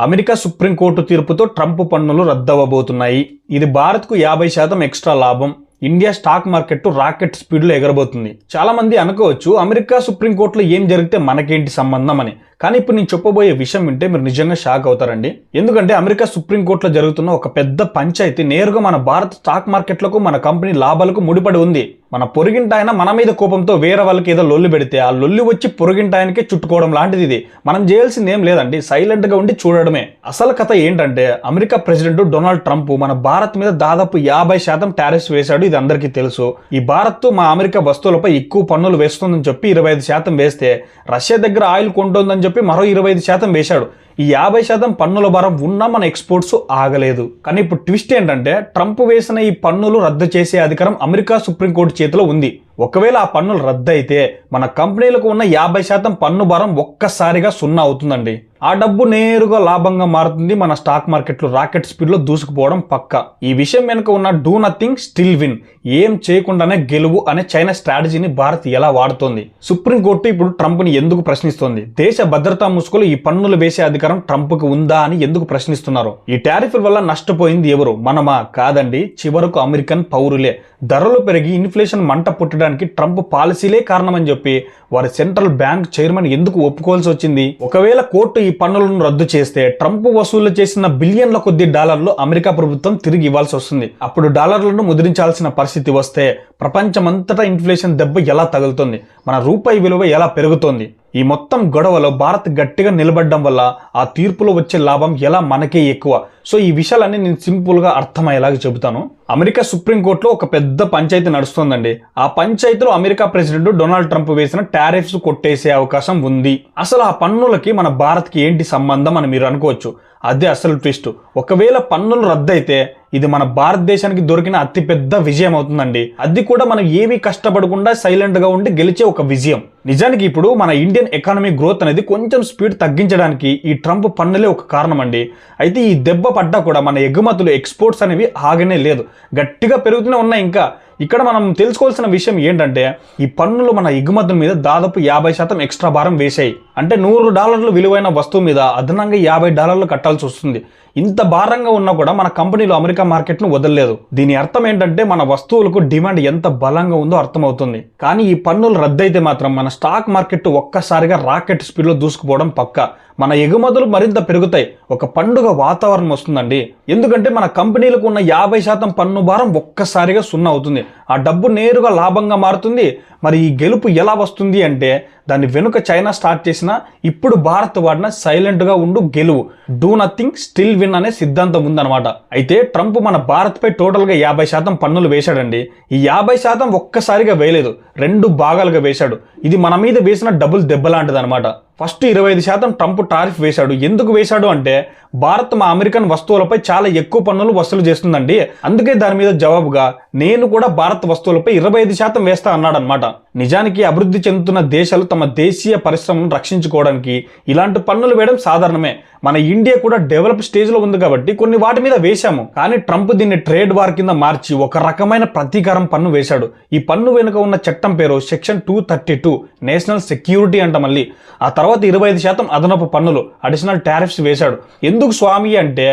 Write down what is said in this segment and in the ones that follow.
America supreme court తీర్పుతో Trump పన్నులు రద్దవబోతున్నాయి ఇది భారత్కు యాభై శాతం ఎక్స్ట్రా లాభం. ఇండియా స్టాక్ మార్కెట్ రాకెట్ స్పీడ్లో ఎగరబోతుంది. చాలామంది అనుకోవచ్చు అమెరికా సుప్రీంకోర్టులో ఏం జరిగితే మనకేంటి సంబంధం అని. కానీ ఇప్పుడు నేను చెప్పబోయే విషయం వింటే మీరు నిజంగా షాక్ అవుతారండి. ఎందుకంటే అమెరికా సుప్రీంకోర్టులో జరుగుతున్న ఒక పెద్ద పంచాయతీ నేరుగా మన భారత స్టాక్ మార్కెట్లకు మన కంపెనీ లాభాలకు ముడిపడి ఉంది. మన పొరుగింటాయన మన మీద కోపంతో వేరే వాళ్ళకి ఏదో లొల్లి పెడితే ఆ లొల్లి వచ్చి పొరుగింటాయనకే చుట్టుకోవడం లాంటిది ఇది. మనం చేయాల్సింది ఏం లేదండి సైలెంట్గా ఉండి చూడడమే. అసలు కథ ఏంటంటే అమెరికా ప్రెసిడెంట్ డొనాల్డ్ ట్రంప్ మన భారత్ మీద దాదాపు యాభై శాతం టారిఫ్స్ వేశాడు ఇది అందరికీ తెలుసు. ఈ భారత్ మా అమెరికా వస్తువులపై ఎక్కువ పన్నులు వేస్తుందని చెప్పి ఇరవై ఐదు శాతం వేస్తే రష్యా దగ్గర ఆయిల్ కొంటుందని చెప్పి మరో ఇరవై ఐదు శాతం వేశాడు. ఈ యాభై శాతం పన్నుల భారం ఉన్నా మన ఎక్స్పోర్ట్స్ ఆగలేదు. కానీ ఇప్పుడు ట్విస్ట్ ఏంటంటే ట్రంప్ వేసిన ఈ పన్నులు రద్దు చేసే అధికారం అమెరికా సుప్రీంకోర్టు చేతిలో ఉంది. ఒకవేళ ఆ పన్నులు రద్దు అయితే మన కంపెనీలకు ఉన్న యాభై శాతం పన్ను భారం ఒక్కసారిగా సున్నా అవుతుందండి. ఆ డబ్బు నేరుగా లాభంగా మారుతుంది. మన స్టాక్ మార్కెట్లో రాకెట్ స్పీడ్లో దూసుకుపోవడం పక్క. ఈ విషయం వెనుక ఉన్న డూ నథింగ్ స్టిల్ విన్. ఏం చేయకుండానే గెలువు అనే చైనా స్ట్రాటజీని భారత్ ఎలా వాడుతోంది? సుప్రీంకోర్టు ఇప్పుడు ట్రంప్ని ఎందుకు ప్రశ్నిస్తోంది? దేశ భద్రతా ముసుగులు ఈ పన్నులు వేసే అధికారం ట్రంప్కు ఉందా అని ఎందుకు ప్రశ్నిస్తున్నారు? ఈ టారిఫ్ల వల్ల నష్టపోయింది ఎవరు? మనమా? కాదండి. చివరకు అమెరికన్ పౌరులే. ధరలు పెరిగి ఇన్ఫ్లేషన్ మంట పుట్టడానికి ట్రంప్ పాలసీలే కారణమని చెప్పి వారి సెంట్రల్ బ్యాంక్ చైర్మన్ ఎందుకు ఒప్పుకోవాల్సి వచ్చింది? ఒకవేళ కోర్టు ఈ పన్నులను రద్దు చేస్తే ట్రంప్ వసూలు చేసిన బిలియన్ల కొద్ది డాలర్లు అమెరికా ప్రభుత్వం తిరిగి ఇవ్వాల్సి వస్తుంది. అప్పుడు డాలర్లను ముద్రించాల్సిన పరిస్థితి వస్తే ప్రపంచమంతటా ఇన్ఫ్లేషన్ దెబ్బ ఎలా తగులుతుంది? మన రూపాయి విలువ ఎలా పెరుగుతోంది? ఈ మొత్తం గొడవలో భారత్ గట్టిగా నిలబడడం వల్ల ఆ తీర్పులో వచ్చే లాభం ఎలా మనకే ఎక్కువ? సో ఈ విషయాలన్నీ నేను సింపుల్గా అర్థమయ్యేలాగా చెబుతాను. అమెరికా సుప్రీంకోర్టులో ఒక పెద్ద పంచాయతీ నడుస్తోందండి. ఆ పంచాయతీలో అమెరికా ప్రెసిడెంట్ డొనాల్డ్ ట్రంప్ వేసిన టారిఫ్స్ కొట్టేసే అవకాశం ఉంది. అసలు ఆ పన్నులకి మన భారత్కి ఏంటి సంబంధం అని మీరు అనుకోవచ్చు. అదే అసలు ట్విస్ట్. ఒకవేళ పన్నులు రద్దయితే ఇది మన భారతదేశానికి దొరికిన అతిపెద్ద విజయం అవుతుందండి. అది కూడా మనం ఏమీ కష్టపడకుండా సైలెంట్గా ఉండి గెలిచే ఒక విజయం. నిజానికి ఇప్పుడు మన ఇండియన్ ఎకానమీ గ్రోత్ అనేది కొంచెం స్పీడ్ తగ్గించడానికి ఈ ట్రంప్ పన్నులే ఒక కారణం అండి అయితే ఈ దెబ్బ పడ్డా కూడా మన ఎగుమతులు ఎక్స్పోర్ట్స్ అనేవి ఆగనే లేదు. గట్టిగా పెరుగుతూనే ఉన్నాయి ఇంకా. ఇక్కడ మనం తెలుసుకోవాల్సిన విషయం ఏంటంటే ఈ పన్నులు మన ఎగుమతుల మీద దాదాపు యాభై శాతం ఎక్స్ట్రా భారం వేశాయి. అంటే నూరు డాలర్లు విలువైన వస్తువు మీద అదనంగా యాభై డాలర్లు కట్టాల్సి వస్తుంది. ఇంత భారంగా ఉన్నా కూడా మన కంపెనీలు అమెరికా మార్కెట్ను వదలలేదు. దీని అర్థం ఏంటంటే మన వస్తువులకు డిమాండ్ ఎంత బలంగా ఉందో అర్థమవుతుంది. కానీ ఈ పన్నులు రద్దయితే మాత్రం మన స్టాక్ మార్కెట్ ఒక్కసారిగా రాకెట్ స్పీడ్లో దూసుకుపోవడం పక్క. మన ఎగుమతులు మరింత పెరుగుతాయి. ఒక పండుగ వాతావరణం వస్తుందండి. ఎందుకంటే మన కంపెనీలకు ఉన్న యాభై శాతం పన్ను భారం ఒక్కసారిగా సున్నా అవుతుంది. ఆ డబ్బు నేరుగా లాభంగా మారుతుంది. మరి ఈ గెలుపు ఎలా వస్తుంది అంటే దాని వెనుక చైనా స్టార్ట్ చేసిన ఇప్పుడు భారత్ వాడిన సైలెంట్గా ఉండు గెలువు. డూ నథింగ్ స్టిల్ విన్ అనే సిద్ధాంతం ఉందన్నమాట. అయితే ట్రంప్ మన భారత్పై టోటల్గా యాభై శాతం పన్నులు వేశాడండి. ఈ యాభై శాతం ఒక్కసారిగా వేయలేదు. రెండు భాగాలుగా వేశాడు. ఇది మన మీద వేసిన డబుల్ దెబ్బలాంటిది అనమాట ఫస్ట్ ఇరవై ఐదు శాతం ట్రంప్ టారిఫ్ వేశాడు. ఎందుకు వేశాడు అంటే భారత్ మా అమెరికన్ వస్తువులపై చాలా ఎక్కువ పన్నులు వసూలు చేస్తుందండి. అందుకే దాని మీద జవాబుగా నేను కూడా భారత్ వస్తువులపై ఇరవై ఐదు శాతం వేస్తా అన్నాడనమాట నిజానికి అభివృద్ధి చెందుతున్న దేశాలు తమ దేశీయ పరిశ్రమను రక్షించుకోవడానికి ఇలాంటి పన్నులు వేయడం సాధారణమే. మన ఇండియా కూడా డెవలప్ స్టేజ్లో ఉంది కాబట్టి కొన్ని వాటి మీద వేశాము. కానీ ట్రంప్ దీన్ని ట్రేడ్ వార్ కింద మార్చి ఒక రకమైన ప్రతీకారం పన్ను వేశాడు. ఈ పన్ను వెనుక ఉన్న చట్టం పేరు section two thirty two national security అంట మళ్ళీ. ఆ తర్వాత ఇరవై ఐదు శాతం అదనపు పన్నులు అడిషనల్ టారిఫ్స్ వేశాడు. ఎందుకు స్వామి అంటే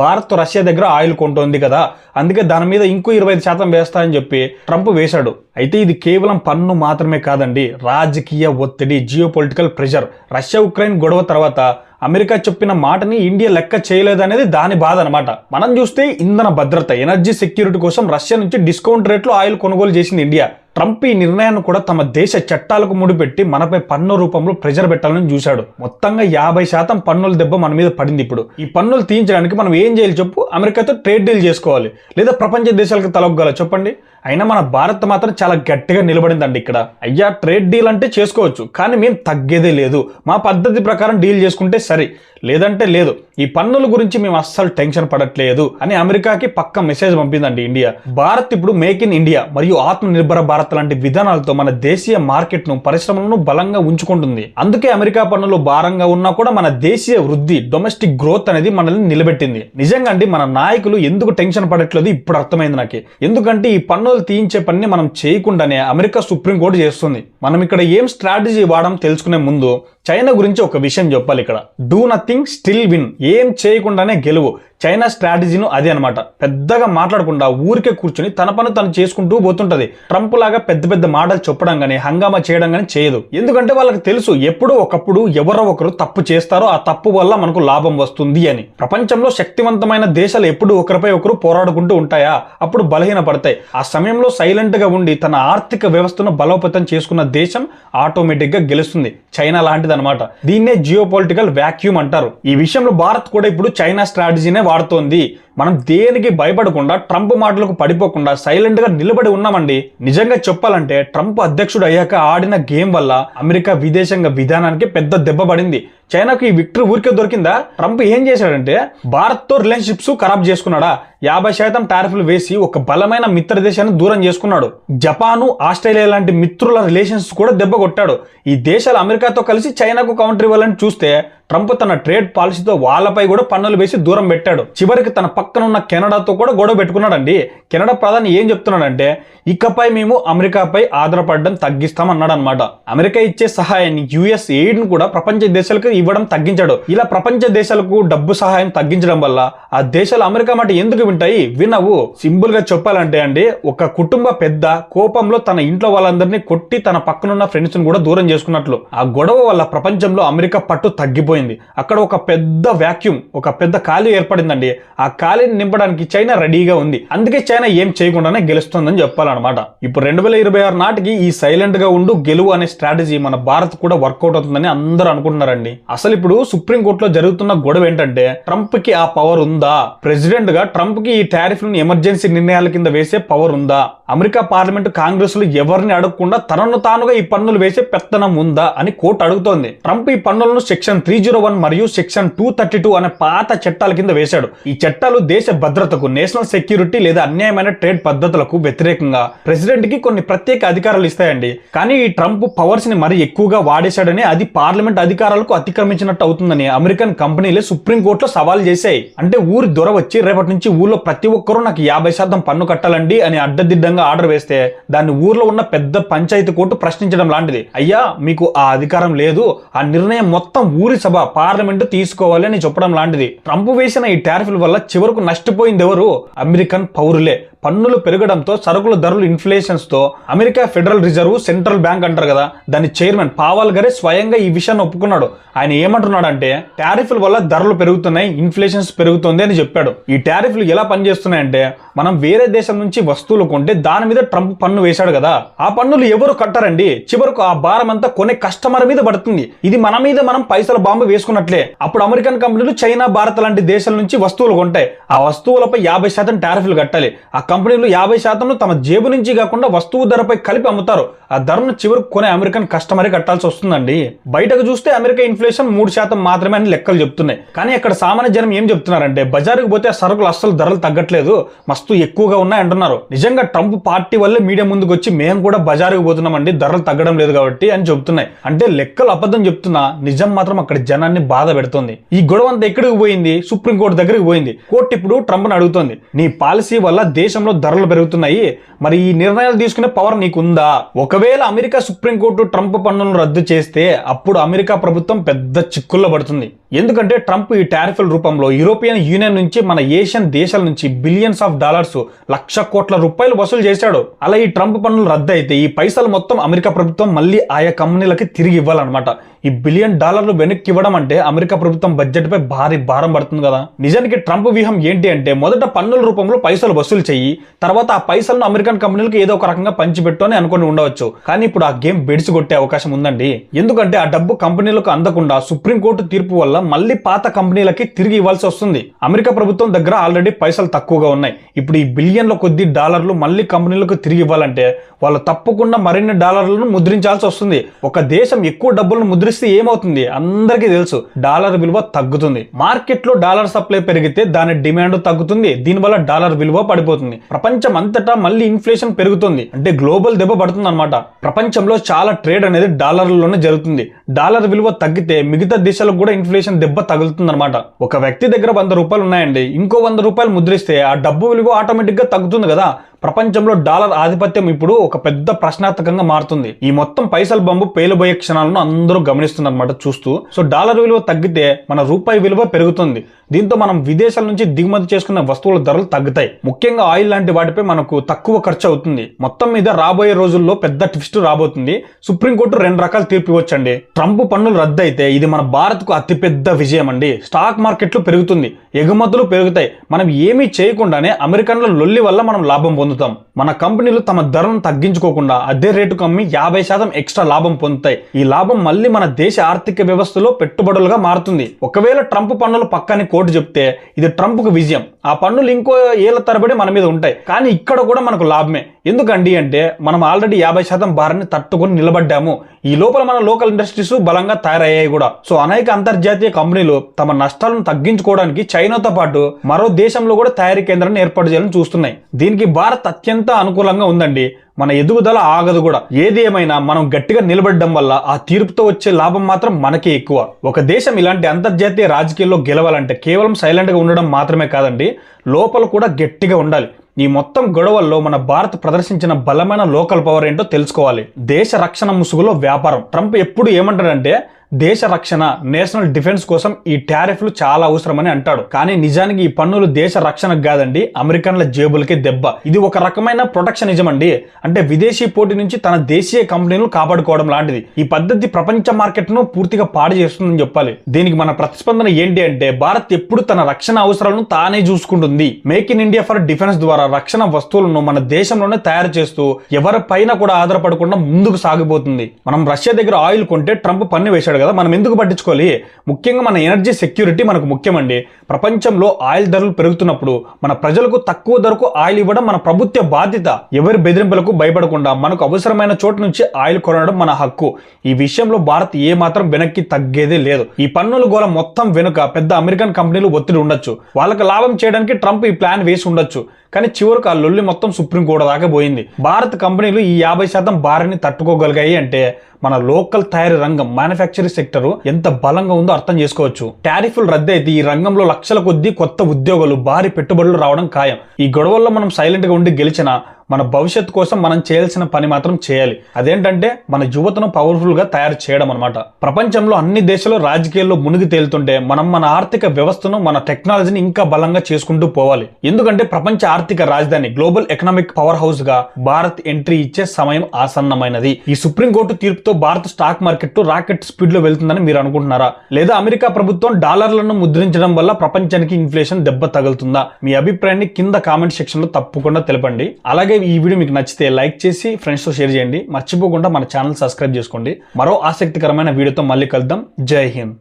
భారత్ రష్యా దగ్గర ఆయిల్ కొంటోంది కదా అందుకే దాని మీద ఇంకో ఇరవై ఐదు శాతం వేస్తా అని చెప్పి ట్రంప్ వేశాడు. అయితే ఇది కేవలం పన్ను మాత్రమే కాదండి రాజకీయ ఒత్తిడి geo political pressure Russia Ukraine గొడవ తర్వాత అమెరికా చెప్పిన మాటని ఇండియా లెక్క చేయలేదనేది దాని బాధ అనమాట మనం చూస్తే ఇంధన భద్రత ఎనర్జీ సెక్యూరిటీ కోసం రష్యా నుంచి డిస్కౌంట్ రేట్లో ఆయిల్ కొనుగోలు చేసింది ఇండియా. ట్రంప్ ఈ నిర్ణయాన్ని కూడా తమ దేశ చట్టాలకు ముడిపెట్టి మనపై పన్ను రూపంలో ప్రెజర్ పెట్టాలని చూశాడు. మొత్తంగా యాభై శాతం పన్నుల దెబ్బ మన మీద పడింది ఇప్పుడు. ఈ పన్నులు తీయించడానికి మనం ఏం చేయాలి చెప్పు? అమెరికాతో ట్రేడ్ డీల్ చేసుకోవాలి. లేదా ప్రపంచ దేశాలకు తలొగ్గాల? చెప్పండి. అయినా మన భారత్ మాత్రం చాలా గట్టిగా నిలబడిందండి ఇక్కడ. అయ్యా ట్రేడ్ డీల్ అంటే చేసుకోవచ్చు కానీ మేము తగ్గేదే లేదు. మా పద్ధతి ప్రకారం డీల్ చేసుకుంటే సరే. లేదంటే లేదు. ఈ పన్నుల గురించి మేము అస్సలు టెన్షన్ పడట్లేదు అని అమెరికాకి పక్క మెసేజ్ పంపిందండి ఇండియా. భారత్ ఇప్పుడు మేక్ ఇన్ ఇండియా మరియు ఆత్మ నిర్భర భారత్ లాంటి విధానాలతో మన దేశీయ మార్కెట్ను పరిశ్రమలను బలంగా ఉంచుకుంటుంది. అందుకే అమెరికా పన్నులు భారంగా ఉన్నా కూడా మన దేశీయ వృద్ధి డొమెస్టిక్ గ్రోత్ అనేది మనల్ని నిలబెట్టింది. నిజంగా అండి మన నాయకులు ఎందుకు టెన్షన్ పడట్లేదు? ఇప్పుడు అర్థమైంది నాకు. ఎందుకంటే ఈ పన్ను తీయించే పనిని మనం చేయకుండానే అమెరికా సుప్రీంకోర్టు చేస్తుంది. మనం ఇక్కడ ఏం స్ట్రాటజీ వాడడం తెలుసుకునే ముందు చైనా గురించి ఒక విషయం చెప్పాలి ఇక్కడ. డూ నథింగ్ స్టిల్ విన్ ఏం చేయకుండానే గెలువు. చైనా స్ట్రాటజీను అదే అనమాట పెద్దగా మాట్లాడకుండా ఊరికే కూర్చుని తన పని తను చేసుకుంటూ పోతుంటది. ట్రంప్ లాగా పెద్ద పెద్ద మాటలు చెప్పడం కానీ హంగామా చేయడం కానీ చేయదు. ఎందుకంటే వాళ్ళకి తెలుసు ఎప్పుడో ఒకప్పుడు ఎవరో ఒకరు తప్పు చేస్తారో ఆ తప్పు వల్ల మనకు లాభం వస్తుంది అని. ప్రపంచంలో శక్తివంతమైన దేశాలు ఎప్పుడు ఒకరిపై ఒకరు పోరాడుకుంటూ ఉంటాయా? అప్పుడు బలహీన పడతాయి ఆ సమయంలో సైలెంట్గా ఉండి తన ఆర్థిక వ్యవస్థను బలోపేతం చేసుకున్న దేశం ఆటోమేటిక్గా గెలుస్తుంది. చైనా లాంటిది అనమాట దీన్నే జియో పొలిటికల్ వ్యాక్యూమ్ అంటారు. ఈ విషయంలో భారత్ కూడా ఇప్పుడు చైనా స్ట్రాటజీనే వాడుతోంది. మనం దేనికి భయపడకుండా ట్రంప్ మాటలకు పడిపోకుండా సైలెంట్గా నిలబడి ఉన్నామండి. నిజంగా చెప్పాలంటే ట్రంప్ అధ్యక్షుడు అయ్యాక ఆడిన గేమ్ వల్ల అమెరికా విదేశాంగ విధానానికి పెద్ద దెబ్బ పడింది. చైనాకు ఈ విక్టరీ ఊరికే దొరికిందా? ట్రంప్ ఏం చేశాడంటే భారత్తో రిలేషన్షిప్స్ ఖరాబ్ చేసుకున్నాడా? యాభై శాతం టారిఫ్లు వేసి ఒక బలమైన మిత్ర దేశాన్ని దూరం చేసుకున్నాడు. జపాను ఆస్ట్రేలియా లాంటి మిత్రుల రిలేషన్స్ కూడా దెబ్బ కొట్టాడు. ఈ దేశాలు అమెరికాతో కలిసి చైనాకు కౌంటర్ ఇవ్వాలని చూస్తే ట్రంప్ తన ట్రేడ్ పాలసీతో వాళ్ళపై కూడా పన్నులు వేసి దూరం పెట్టాడు. చివరికి తన పక్కన ఉన్న కెనడాతో కూడా గొడవ పెట్టుకున్నాడండి. కెనడా ప్రధాని ఏం చెప్తున్నాడంటే ఇకపై మేము అమెరికాపై ఆధారపడడం తగ్గిస్తామన్నాడనమాట అమెరికా ఇచ్చే సహాయాన్ని యుఎస్ ఎయిడ్ను కూడా ప్రపంచ దేశాలకు ఇవ్వడం తగ్గించాడు. ఇలా ప్రపంచ దేశాలకు డబ్బు సహాయం తగ్గించడం వల్ల ఆ దేశాలు అమెరికా మాట ఎందుకు వింటాయి? వినవు. సింపుల్గా చెప్పాలంటే అండి ఒక కుటుంబ పెద్ద కోపంలో తన ఇంట్లో వాళ్ళందరినీ కొట్టి తన పక్కనున్న ఫ్రెండ్స్ను కూడా దూరం చేసుకున్నట్లు. ఆ గొడవ వల్ల ప్రపంచంలో అమెరికా పట్టు తగ్గిపోయింది. అక్కడ ఒక పెద్ద వ్యాక్యూమ్ ఒక పెద్ద ఖాళీ ఏర్పడిందండి. ఆ ఖాళీని నింపడానికి చైనా రెడీగా ఉంది. అందుకే చైనా ఏం చేయకుండానే గెలుస్తుందని చెప్పాలన్నమాట. ఇప్పుడు రెండు వేల ఇరవై ఆరు నాటికి ఈ సైలెంట్గా ఉండు గెలువు అనే స్ట్రాటజీ మన భారత్ కూడా వర్కౌట్ అవుతుందని అందరూ అనుకుంటున్నారండి. అసలు ఇప్పుడు సుప్రీం కోర్టులో జరుగుతున్న గొడవ ఏంటంటే ట్రంప్కి ఆ పవర్ ఉందా? ప్రెసిడెంట్గా ట్రంప్కి ఈ టారిఫ్లను ఎమర్జెన్సీ నిర్ణయాల కింద వేసే పవర్ ఉందా? అమెరికా పార్లమెంట్ కాంగ్రెస్లో ఎవరిని అడగకుండా తనను తానుగా ఈ పన్నులు వేసే పెత్తనం ఉందా అని కోర్టు అడుగుతోంది. ట్రంప్ ఈ పన్నులను సెక్షన్ త్రీ జీరో వన్ మరియు సెక్షన్ టూ థర్టీ టూ అనే పాత చట్టాల కింద వేశాడు. ఈ చట్టాలు దేశ భద్రతకు నేషనల్ సెక్యూరిటీ లేదా అన్యాయమైన ట్రేడ్ పద్ధతులకు వ్యతిరేకంగా ప్రెసిడెంట్కి కొన్ని ప్రత్యేక అధికారాలు ఇస్తాయండి. కానీ ఈ ట్రంప్ పవర్స్ని మరి ఎక్కువగా వాడేశాడని అది పార్లమెంట్ అధికారాలకు అతిక్రమించినట్టు అవుతుందని అమెరికన్ కంపెనీలే సుప్రీం కోర్టులో సవాల్ చేశాయి. అంటే ఊరి దొర వచ్చి రేపటి నుంచి ఊర్లో ప్రతి ఒక్కరూ నాకు యాభై శాతం పన్ను కట్టాలండి అని అడ్డదిడ్డంగా ఆర్డర్ వేస్తే దాన్ని ఊర్లో ఉన్న పెద్ద పంచాయతీ కోర్టు ప్రశ్నించడం లాంటిది. అయ్యా మీకు ఆ అధికారం లేదు. ఆ నిర్ణయం మొత్తం ఊరి సభ పార్లమెంట్ తీసుకోవాలి అని చెప్పడం లాంటిది. ట్రంప్ వేసిన ఈ టారిఫ్ల వల్ల చివరకు నష్టపోయింది ఎవరు? అమెరికన్ పౌరులే. పన్నులు పెరగడంతో సరుకుల ధరలు ఇన్ఫ్లేషన్స్తో America federal reserve central bank అంటారు కదా దాని చైర్మన్ పావాల్ గారే స్వయంగా ఈ విషయాన్ని ఒప్పుకున్నాడు. ఆయన ఏమంటున్నాడంటే టారిఫ్ల వల్ల ధరలు పెరుగుతున్నాయి ఇన్ఫ్లేషన్స్ పెరుగుతుంది అని చెప్పాడు. ఈ టారిఫ్లు ఎలా పనిచేస్తున్నాయంటే మనం వేరే దేశం నుంచి వస్తువులు కొంటే దాని మీద ట్రంప్ పన్ను వేశాడు కదా. ఆ పన్నులు ఎవరు కట్టరండి? చివరకు ఆ భారం అంతా కొనే కస్టమర్ మీద పడుతుంది. ఇది మన మీద మనం పైసల బాంబు వేసుకున్నట్లే. అప్పుడు అమెరికన్ కంపెనీలు చైనా భారత్ లాంటి దేశాల నుంచి వస్తువులు కొంటాయి. ఆ వస్తువులపై యాభై శాతం టారిఫ్లు కట్టాలి. ఆ కంపెనీలు యాభై శాతం తమ జేబు నుంచి కాకుండా వస్తువు ధరపై కలిపి అమ్ముతారు. ఆ ధరను చివరి కొనే అమెరికన్ కస్టమరే కట్టాల్సి వస్తుందండి. బయటకు చూస్తే అమెరికా ఇన్ఫ్లేషన్ మూడు శాతం మాత్రమే అని లెక్కలు చెప్తున్నాయి. కానీ అక్కడ సామాన్య జనం ఏం చెప్తున్నారంటే బజారుకు పోతే సరుకులు అస్సలు ధరలు తగ్గట్లేదు మస్తు ఎక్కువగా ఉన్నాయి అంటున్నారు. నిజంగా ట్రంప్ పార్టీ వల్లే మీడియా ముందుకు వచ్చి మేము కూడా బజారుకు పోతున్నామండి ధరలు తగ్గడం లేదు కాబట్టి అని చెప్తున్నాయి. అంటే లెక్కలు అబద్ధం చెప్తున్నా నిజం మాత్రం అక్కడ జనాన్ని బాధ పెడుతుంది. ఈ గొడవ అంతా ఎక్కడికి పోయింది? సుప్రీం కోర్టు దగ్గరికి పోయింది. కోర్టు ఇప్పుడు ట్రంప్ను అడుగుతోంది. నీ పాలసీ వల్ల దేశంలో ధరలు పెరుగుతున్నాయి. మరి ఈ నిర్ణయాలు తీసుకునే పవర్ నీకుందా? ఒకవేళ అమెరికా సుప్రీంకోర్టు ట్రంప్ పన్నులను రద్దు చేస్తే అప్పుడు అమెరికా ప్రభుత్వం పెద్ద చిక్కుల్లో పడుతుంది. ఎందుకంటే ట్రంప్ ఈ టారిఫ్ల రూపంలో యూరోపియన్ యూనియన్ నుంచి మన ఏషియన్ దేశాల నుంచి బిలియన్స్ ఆఫ్ డాలర్స్ లక్ష కోట్ల రూపాయలు వసూలు చేశాడు. అలా ఈ ట్రంప్ పన్నులు రద్దు అయితే ఈ పైసలు మొత్తం అమెరికా ప్రభుత్వం మళ్ళీ ఆయా కంపెనీలకి తిరిగి ఇవ్వాలన్నమాట. ఈ బిలియన్ డాలర్లు వెనక్కి ఇవ్వడం అంటే అమెరికా ప్రభుత్వం బడ్జెట్ పై భారీ భారం పడుతుంది కదా. నిజానికి ట్రంప్ వ్యూహం ఏంటి అంటే మొదట పన్నుల రూపంలో పైసలు వసూలు చేయి తర్వాత ఆ పైసలను అమెరికన్ కంపెనీలకు ఏదో ఒక రకంగా పంచిపెట్టు అని అనుకుని ఉండవచ్చు. కానీ ఇప్పుడు ఆ గేమ్ బెడిసి కొట్టే అవకాశం ఉందండి. ఎందుకంటే ఆ డబ్బు కంపెనీలకు అందకుండా సుప్రీంకోర్టు తీర్పు వల్ల మళ్ళీ పాత కంపెనీలకి తిరిగి ఇవ్వాల్సి వస్తుంది. అమెరికా ప్రభుత్వం దగ్గర ఆల్రెడీ పైసలు తక్కువగా ఉన్నాయి. ఇప్పుడు ఈ బిలియన్ల కొద్ది డాలర్లు మళ్ళీ కంపెనీలకు తిరిగి ఇవ్వాలంటే వాళ్ళు తప్పకుండా మరిన్ని డాలర్లను ముద్రించాల్సి వస్తుంది. ఒక దేశం ఎక్కువ డబ్బులను ముద్రిస్తే ఏమవుతుంది? అందరికీ తెలుసు డాలర్ విలువ తగ్గుతుంది. మార్కెట్లో డాలర్ సప్లై పెరిగితే దాని డిమాండ్ తగ్గుతుంది. దీనివల్ల డాలర్ విలువ పడిపోతుంది. ప్రపంచం అంతటా మళ్ళీ ఇన్ఫ్లేషన్ పెరుగుతుంది. అంటే గ్లోబల్ దెబ్బ పడుతుంది అనమాట ప్రపంచంలో చాలా ట్రేడ్ అనేది డాలర్లోనే జరుగుతుంది. డాలర్ విలువ తగ్గితే మిగతా దేశాలకు కూడా ఇన్ఫ్లేషన్ దెబ్బ తగులుతుందనమాట ఒక వ్యక్తి దగ్గర వంద రూపాయలు ఉన్నాయండి ఇంకో వంద రూపాయలు ముద్రిస్తే ఆ డబ్బు విలువ ఆటోమేటిక్గా తగ్గుతుంది కదా. ప్రపంచంలో డాలర్ ఆధిపత్యం ఇప్పుడు ఒక పెద్ద ప్రశ్నార్థకంగా మారుతుంది. ఈ మొత్తం పైసల బంబు పేలుబోయే క్షణాలను అందరూ గమనిస్తుందన్నమాట చూస్తూ. సో డాలర్ విలువ తగ్గితే మన రూపాయి విలువ పెరుగుతుంది. దీంతో మనం విదేశాల నుంచి దిగుమతి చేసుకున్న వస్తువుల ధరలు తగ్గుతాయి. ముఖ్యంగా ఆయిల్ లాంటి వాటిపై మనకు తక్కువ ఖర్చు అవుతుంది. మొత్తం మీద రాబోయే రోజుల్లో పెద్ద ట్విస్ట్ రాబోతుంది. సుప్రీంకోర్టు రెండు రకాల తీర్పు ఇవ్వచ్చండి. ట్రంప్ పన్నులు రద్దు అయితే ఇది మన భారత్కు అతిపెద్ద విజయం అండి స్టాక్ మార్కెట్లు పెరుగుతుంది. ఎగుమతులు పెరుగుతాయి. మనం ఏమీ చేయకుండానే అమెరికన్ల లొల్లి వల్ల మనం లాభం పొందుతాం. మన కంపెనీలు తమ ధరను తగ్గించుకోకుండా అదే రేటుకు అమ్మి యాభై శాతం ఎక్స్ట్రా లాభం పొందుతాయి. ఈ లాభం మళ్ళీ మన దేశ ఆర్థిక వ్యవస్థలో పెట్టుబడులుగా మారుతుంది. ఒకవేళ ట్రంప్ పన్నులు పక్కని కోర్టు చెప్తే ఇది ట్రంప్కు విజయం. ఆ పన్నులు ఇంకో ఏళ్ళ తరబడి మన మీద ఉంటాయి. కానీ ఇక్కడ కూడా మనకు లాభమే. ఎందుకండి అంటే మనం ఆల్రెడీ యాభై శాతం భారాన్ని తట్టుకొని నిలబడ్డాము. ఈ లోపల మన లోకల్ ఇండస్ట్రీస్ బలంగా తయారయ్యాయి కూడా. సో అనేక అంతర్జాతీయ కంపెనీలు తమ నష్టాలను తగ్గించుకోవడానికి చైనాతో పాటు మరో దేశంలో కూడా తయారీ కేంద్రాన్ని ఏర్పాటు చేయాలని చూస్తున్నాయి. దీనికి భారత్ అత్యంత అనుకూలంగా ఉందండి. మన ఎదుగుదల ఆగదు కూడా. ఏది ఏమైనా మనం గట్టిగా నిలబడడం వల్ల ఆ తీర్పుతో వచ్చే లాభం మాత్రం మనకే ఎక్కువ. ఒక దేశం ఇలాంటి అంతర్జాతీయ రాజకీయాల్లో గెలవాలంటే కేవలం సైలెంట్గా ఉండడం మాత్రమే కాదండి. లోపల కూడా గట్టిగా ఉండాలి. ఈ మొత్తం గొడవల్లో మన భారత్ ప్రదర్శించిన బలమైన లోకల్ పవర్ ఏంటో తెలుసుకోవాలి. దేశ రక్షణ ముసుగులో వ్యాపారం. ట్రంప్ ఎప్పుడు ఏమంటాడంటే దేశ రక్షణ నేషనల్ డిఫెన్స్ కోసం ఈ టారిఫ్లు చాలా అవసరమని అంటాడు. కానీ నిజానికి ఈ పన్నులు దేశ రక్షణకు కాదండి అమెరికన్ల జేబులకి దెబ్బ. ఇది ఒక రకమైన ప్రొటెక్షనిజం అండి అంటే విదేశీ పోటీ నుంచి తన దేశీయ కంపెనీలు కాపాడుకోవడం లాంటిది. ఈ పద్ధతి ప్రపంచ మార్కెట్ను పూర్తిగా పాడు చేస్తుందని చెప్పాలి. దీనికి మన ప్రతిస్పందన ఏంటి అంటే భారత్ ఎప్పుడు తన రక్షణ అవసరాలను తానే చూసుకుంటుంది. Make in India for defence ద్వారా రక్షణ వస్తువులను మన దేశంలోనే తయారు చేస్తూ ఎవరి పైన కూడా ఆధారపడకుండా ముందుకు సాగిపోతుంది. మనం రష్యా దగ్గర ఆయిల్ కొంటే ట్రంప్ పన్ను వేశాడు. కదా మనం ఎందుకు పట్టించుకోవాలి? ముఖ్యంగా మన ఎనర్జీ సెక్యూరిటీ మనకు ముఖ్యమండి. ప్రపంచంలో ఆయిల్ ధరలు పెరుగుతున్నప్పుడు మన ప్రజలకు తక్కువ ధరకు ఆయిల్ ఇవ్వడం మన ప్రభుత్వ బాధ్యత. ఎవరి బెదిరింపులకు భయపడకుండా మనకు అవసరమైన చోటు నుంచి ఆయిల్ కొనడం మన హక్కు. ఈ విషయంలో భారత్ ఏ మాత్రం వెనక్కి తగ్గేదే లేదు. ఈ పన్నుల గోల మొత్తం వెనుక పెద్ద అమెరికన్ కంపెనీలు ఒత్తిడి ఉండొచ్చు. వాళ్ళకి లాభం చేయడానికి ట్రంప్ ఈ ప్లాన్ వేసి ఉండొచ్చు. కానీ చివరికి ఆ లొల్లి మొత్తం సుప్రీంకోర్టు దాకా పోయింది. భారత్ కంపెనీలు ఈ యాభై శాతం భారాన్ని తట్టుకోగలిగాయి అంటే మన లోకల్ తయారీ రంగం మ్యానుఫ్యాక్చరింగ్ సెక్టర్ ఎంత బలంగా ఉందో అర్థం చేసుకోవచ్చు. టారిఫ్లు రద్దయితే ఈ రంగంలో లక్షల కొద్దీ కొత్త ఉద్యోగాలు భారీ పెట్టుబడులు రావడం ఖాయం. ఈ గొడవల్లో మనం సైలెంట్గా ఉండి గెలిచినా మన భవిష్యత్తు కోసం మనం చేయాల్సిన పని మాత్రం చేయాలి. అదేంటంటే మన యువతను పవర్ఫుల్గా తయారు చేయడం అనమాట ప్రపంచంలో అన్ని దేశాలు రాజకీయాల్లో మునిగి తేలుతుంటే మనం మన ఆర్థిక వ్యవస్థను మన టెక్నాలజీని ఇంకా బలంగా చేసుకుంటూ పోవాలి. ఎందుకంటే ప్రపంచ ఆర్థిక రాజధాని గ్లోబల్ ఎకనామిక్ పవర్ హౌస్గా భారత్ ఎంట్రీ ఇచ్చే సమయం ఆసన్నమైనది. ఈ సుప్రీంకోర్టు తీర్పుతో భారత్ స్టాక్ మార్కెట్ రాకెట్ స్పీడ్లో వెళ్తుందని మీరు అనుకుంటున్నారా? లేదా అమెరికా ప్రభుత్వం డాలర్లను ముద్రించడం వల్ల ప్రపంచానికి ఇన్ఫ్లేషన్ దెబ్బ తగులుతుందా? మీ అభిప్రాయాన్ని కింద కామెంట్ సెక్షన్లో తప్పకుండా తెలపండి. అలాగే ఈ వీడియో మీకు నచ్చితే లైక్ చేసి ఫ్రెండ్స్తో షేర్ చేయండి. మర్చిపోకుండా మన ఛానల్ సబ్స్క్రైబ్ చేసుకోండి. మరో ఆసక్తికరమైన వీడియోతో మళ్ళీ కలుద్దాం. జై హింద్.